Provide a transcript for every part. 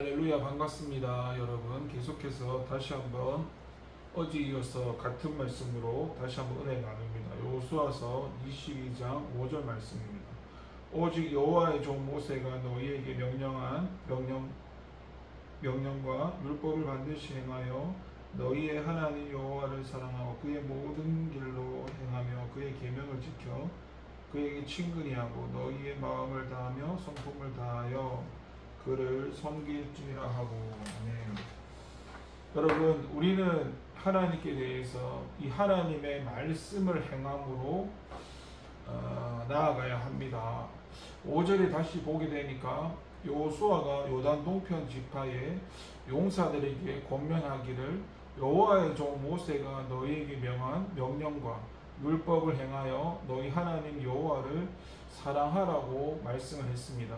할렐루야 반갑습니다 여러분. 계속해서 다시 한번 어제 이어서 같은 말씀으로 다시 한번 은혜 나눕니다. 요수아서 22장 5절 말씀입니다. 오직 여호와의 종 모세가 너희에게 명령한 명령 명령과 율법을 반드시 행하여 너희의 하나님 여호와를 사랑하고 그의 모든 길로 행하며 그의 계명을 지켜 그에게 친근히 하고 너희의 마음을 다하며 성품을 다하여 그를 섬길지니라 하고 아멘. 여러분 우리는 하나님께 대해서 이 하나님의 말씀을 행함으로 어, 나아가야 합니다. 5절에 다시 보게 되니까 요수아가 요단 동편 지파의 용사들에게 권면하기를 여호와의 종 모세가 너희에게 명한 명령과 율법을 행하여 너희 하나님 여호와를 사랑하라고 말씀을 했습니다.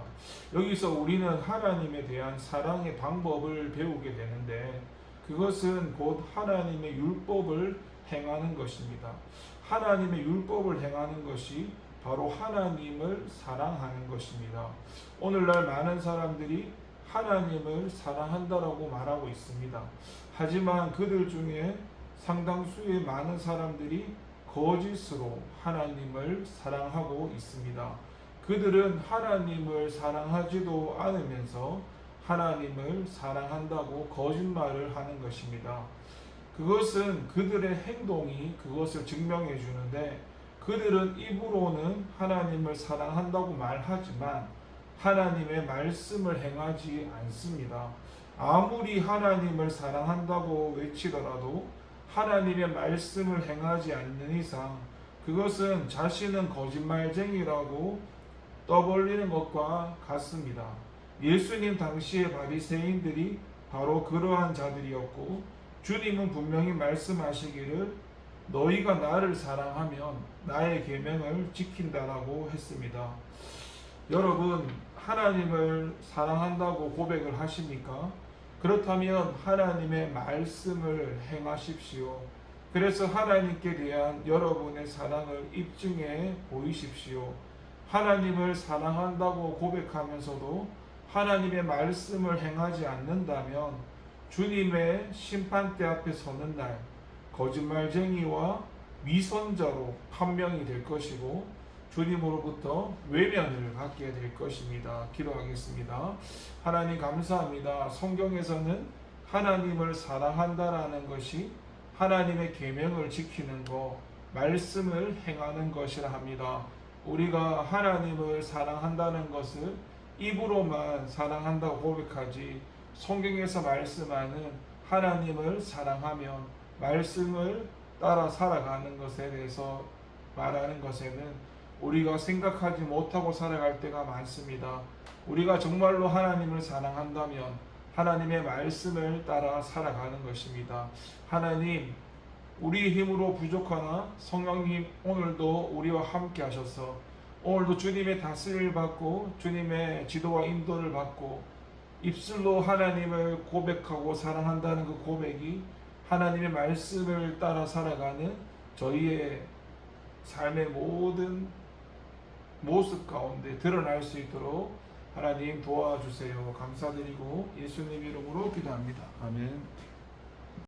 여기서 우리는 하나님에 대한 사랑의 방법을 배우게 되는데 그것은 곧 하나님의 율법을 행하는 것입니다. 하나님의 율법을 행하는 것이 바로 하나님을 사랑하는 것입니다. 오늘날 많은 사람들이 하나님을 사랑한다라고 말하고 있습니다. 하지만 그들 중에 상당수의 많은 사람들이 거짓으로 하나님을 사랑하고 있습니다. 그들은 하나님을 사랑하지도 않으면서 하나님을 사랑한다고 거짓말을 하는 것입니다. 그것은 그들의 행동이 그것을 증명해 주는데 그들은 입으로는 하나님을 사랑한다고 말하지만 하나님의 말씀을 행하지 않습니다. 아무리 하나님을 사랑한다고 외치더라도 하나님의 말씀을 행하지 않는 이상 그것은 자신은 거짓말쟁이라고 떠벌리는 것과 같습니다. 예수님 당시의 바리새인들이 바로 그러한 자들이었고 주님은 분명히 말씀하시기를 너희가 나를 사랑하면 나의 계명을 지킨다라고 했습니다. 여러분 하나님을 사랑한다고 고백을 하십니까? 그렇다면 하나님의 말씀을 행하십시오. 그래서 하나님께 대한 여러분의 사랑을 입증해 보이십시오. 하나님을 사랑한다고 고백하면서도 하나님의 말씀을 행하지 않는다면 주님의 심판대 앞에 서는 날 거짓말쟁이와 위선자로 판명이 될 것이고 주님으로부터 외면을 받게 될 것입니다. 기도하겠습니다. 하나님 감사합니다. 성경에서는 하나님을 사랑한다라는 것이 하나님의 계명을 지키는 것, 말씀을 행하는 것이라 합니다. 우리가 하나님을 사랑한다는 것을 입으로만 사랑한다고 고백하지 성경에서 말씀하는 하나님을 사랑하면 말씀을 따라 살아가는 것에 대해서 말하는 것에는 우리가 생각하지 못하고 살아갈 때가 많습니다. 우리가 정말로 하나님을 사랑한다면 하나님의 말씀을 따라 살아가는 것입니다. 하나님, 우리 힘으로 부족하나 성령님 오늘도 우리와 함께 하셔서 오늘도 주님의 다스림을 받고 주님의 지도와 인도를 받고 입술로 하나님을 고백하고 사랑한다는 그 고백이 하나님의 말씀을 따라 살아가는 저희의 삶의 모든 모습 가운데 드러날 수 있도록 하나님 도와주세요. 감사드리고 예수님 이름으로 기도합니다. 아멘.